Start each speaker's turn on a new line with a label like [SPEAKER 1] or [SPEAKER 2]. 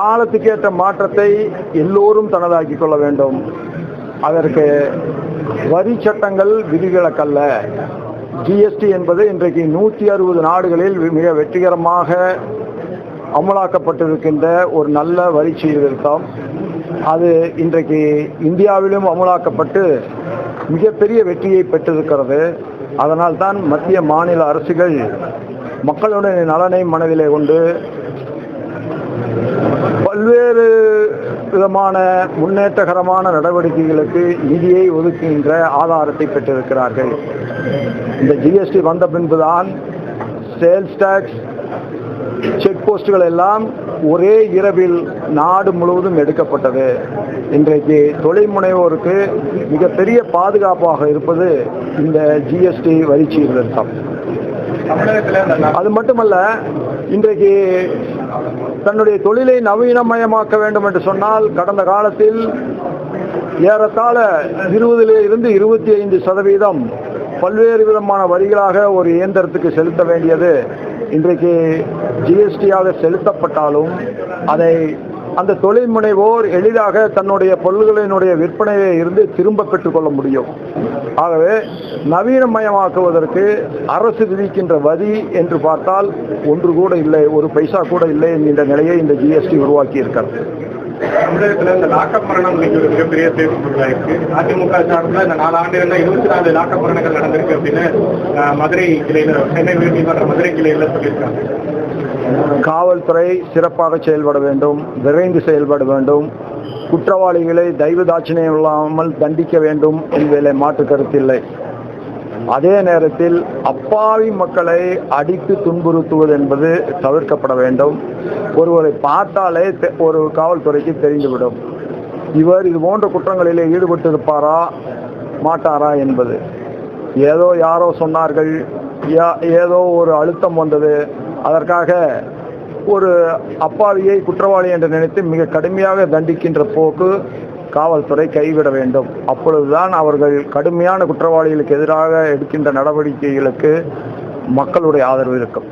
[SPEAKER 1] காலத்துக்கேற்ற மாற்றத்தை எல்லோரும் தனதாக்கிக் கொள்ள வேண்டும். அதற்கு வரி சட்டங்கள் விதிவிலக்கல்ல. ஜிஎஸ்டி என்பது இன்றைக்கு நூற்றி அறுபது நாடுகளில் மிக வெற்றிகரமாக அமலாக்கப்பட்டிருக்கின்ற ஒரு நல்ல வரி சீர்திருத்தம். அது இன்றைக்கு இந்தியாவிலும் அமலாக்கப்பட்டு மிகப்பெரிய வெற்றியை பெற்றிருக்கிறது. அதனால் தான் மத்திய மாநில அரசுகள் மக்களுடைய நலனை மனதிலே கொண்டு பல்வேறு விதமான முன்னேற்றகரமான நடவடிக்கைகளுக்கு நிதியை ஒதுக்குகின்ற ஆதாரத்தை பெற்றிருக்கிறார்கள். இந்த ஜிஎஸ்டி வந்த பின்புதான் சேல்ஸ் டாக்ஸ் செக் போஸ்டுகள் எல்லாம் ஒரே இரவில் நாடு முழுவதும் எடுக்கப்பட்டது. இன்றைக்கு தொழில் முனைவோருக்கு மிகப்பெரிய பாதுகாப்பாக இருப்பது இந்த ஜிஎஸ்டி வரி சீர்திருத்தம் அது மட்டுமல்ல இன்றைக்கு தன்னுடைய தொழிலை நவீனமயமாக்க வேண்டும் என்று சொன்னால் கடந்த காலத்தில் ஏறத்தாழ இருபதிலிருந்து இருபத்தி ஐந்து சதவீதம் பல்வேறு விதமான வரிகளாக ஒரு இயந்திரத்துக்கு செலுத்த வேண்டியது. இன்றைக்கு ஜிஎஸ்டியாக செலுத்தப்பட்டாலும் அதை அந்த தொழில் முனைவோர் எளிதாக தன்னுடைய பொருள்களினுடைய விற்பனையை இருந்து திரும்ப பெற்றுக்கொள்ள முடியும். ஆகவே நவீனமயமாக்குவதற்கு அரசு விதிக்கின்ற வரி என்று பார்த்தால் ஒன்று கூட இல்லை ஒரு பைசா கூட இல்லை என்கின்ற நிலையை இந்த ஜிஎஸ்டி உருவாக்கி இருக்கிறது
[SPEAKER 2] தமிழகத்துல இந்த லாக்கப் மரணம் இன்னைக்கு ஒரு மிகப்பெரிய பேசுபொருளாயிருக்கு அதிமுக சார்பில் இந்த நாலு ஆண்டுகள்ல இருபத்தி நாலு லாக்கப் மரணங்கள் நடந்திருக்கு அப்படின்னு அஹ், மதுரை கிளையில சென்னை உயர்நீதிமன்ற மதுரை கிளையில சொல்லியிருக்காங்க.
[SPEAKER 1] காவல்துறை சிறப்பாக செயல்பட வேண்டும் விரைந்து செயல்பட வேண்டும். குற்றவாளிகளை தெய்வ தாட்சியம் இல்லாமல் தண்டிக்க வேண்டும் என்பதில் மாற்று கருத்தில்லை அதே நேரத்தில் அப்பாவி மக்களை அடித்து துன்புறுத்துவது என்பது தவிர்க்கப்பட வேண்டும். ஒருவரை பார்த்தாலே தெ- ஒரு காவல்துறைக்கு தெரிந்துவிடும். இவர் இது போன்ற குற்றங்களிலே ஈடுபட்டிருப்பாரா மாட்டாரா என்பது. ஏதோ யாரோ சொன்னார்கள் யா- ஏதோ ஒரு அழுத்தம் வந்தது. அதற்காக ஒரு அப்பாவியை குற்றவாளி என்று நினைத்து மிக கடுமையாக தண்டிக்கின்ற போக்கு காவல்துறை கைவிட வேண்டும். அப்பொழுதுதான் அவர்கள் கடுமையான குற்றவாளிகளுக்கு எதிராக எடுக்கின்ற நடவடிக்கைகளுக்கு மக்களுடைய ஆதரவு இருக்கும்.